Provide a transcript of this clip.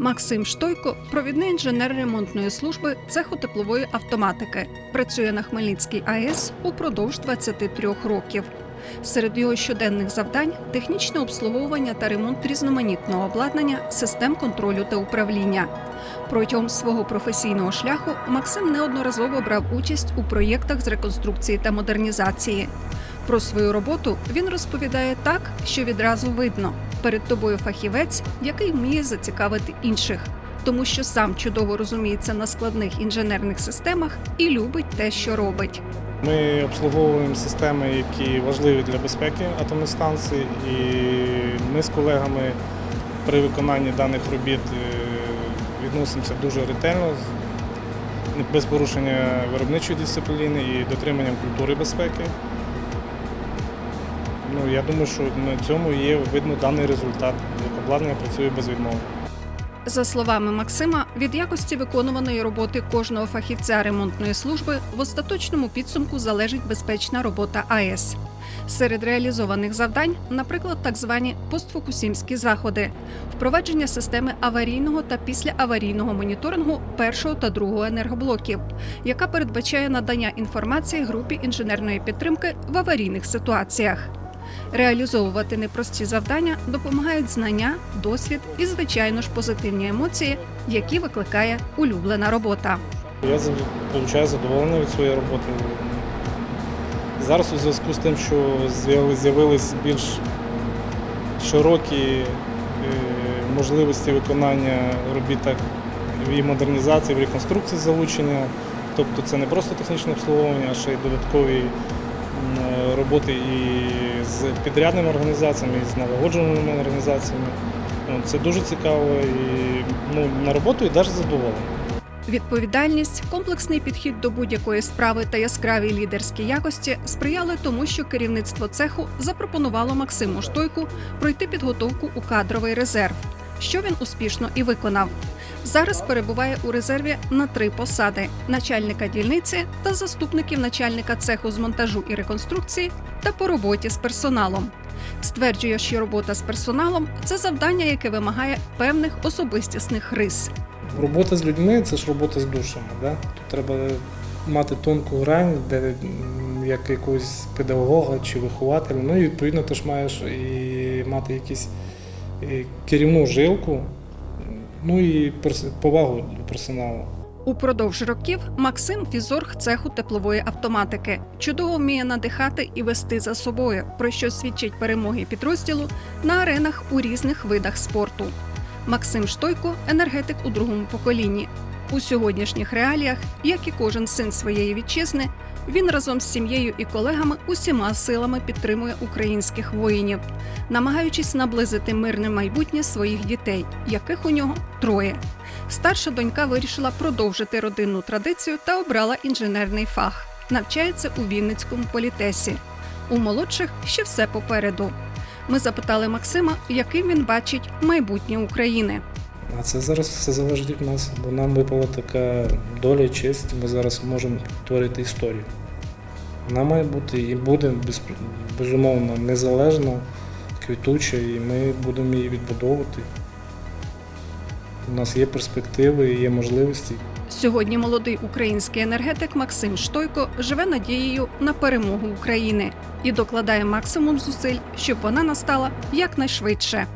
Максим Штойко, провідний інженер ремонтної служби цеху теплової автоматики, працює на Хмельницькій АЕС упродовж 23 років. Серед його щоденних завдань технічне обслуговування та ремонт різноманітного обладнання, систем контролю та управління. Протягом свого професійного шляху Максим неодноразово брав участь у проєктах з реконструкції та модернізації. Про свою роботу він розповідає так, що відразу видно перед тобою фахівець, який вміє зацікавити інших, тому що сам чудово розуміється на складних інженерних системах і любить те, що робить. Ми обслуговуємо системи, які важливі для безпеки атомних станцій, і ми з колегами при виконанні даних робіт е, відносимося дуже ретельно, без порушення виробничої дисципліни і дотриманням культури безпеки. Ну, я думаю, що на цьому є видно даний результат, обладнання працює без відмови. За словами Максима, від якості виконуваної роботи кожного фахівця ремонтної служби в остаточному підсумку залежить безпечна робота АЕС. Серед реалізованих завдань, наприклад, так звані постфокусімські заходи, впровадження системи аварійного та післяаварійного моніторингу першого та другого енергоблоків, яка передбачає надання інформації групі інженерної підтримки в аварійних ситуаціях. Реалізовувати непрості завдання допомагають знання, досвід і, звичайно ж, позитивні емоції, які викликає улюблена робота. Я отримую задоволення від своєї роботи. Зараз у зв'язку з тим, що з'явились більш широкі е, можливості виконання робіт і модернізації, в реконструкції залучення. Тобто це не просто технічне обслуговування, а ще й додаткові роботи і з підрядними організаціями, і з налагоджувальними організаціями. Це дуже цікаво і ну, на роботу йдеш задоволений. Відповідальність, комплексний підхід до будь-якої справи та яскраві лідерські якості сприяли тому, що керівництво цеху запропонувало Максиму Штойку пройти підготовку у кадровий резерв, що він успішно і виконав. Зараз перебуває у резерві на три посади: начальника дільниці та заступників начальника цеху з монтажу і реконструкції та по роботі з персоналом. Стверджує, що робота з персоналом це завдання, яке вимагає певних особистісних рис. Робота з людьми це ж робота з душами. Да? Тут треба мати тонку грань, де як якогось педагога чи вихователя. Ну і відповідно ти ж маєш і мати якісь керівну жилку, ну і повагу персоналу. Упродовж років Максим фізорг цеху теплової автоматики чудово вміє надихати і вести за собою, про що свідчать перемоги підрозділу на аренах у різних видах спорту. Максим Штойко енергетик у другому поколінні. У сьогоднішніх реаліях, як і кожен син своєї вітчизни, він разом з сім'єю і колегами усіма силами підтримує українських воїнів, намагаючись наблизити мирне майбутнє своїх дітей, яких у нього троє. Старша донька вирішила продовжити родинну традицію та обрала інженерний фах. Навчається у Вінницькому політесі. У молодших ще все попереду. Ми запитали Максима, яким він бачить майбутнє України. А це зараз все залежить від нас, бо нам випала така доля честь, ми зараз можемо творити історію. Вона має бути і буде без- безумовно незалежна, квітуча, і ми будемо її відбудовувати. У нас є перспективи, є можливості. Сьогодні молодий український енергетик Максим Штойко живе надією на перемогу України і докладає максимум зусиль, щоб вона настала якнайшвидше.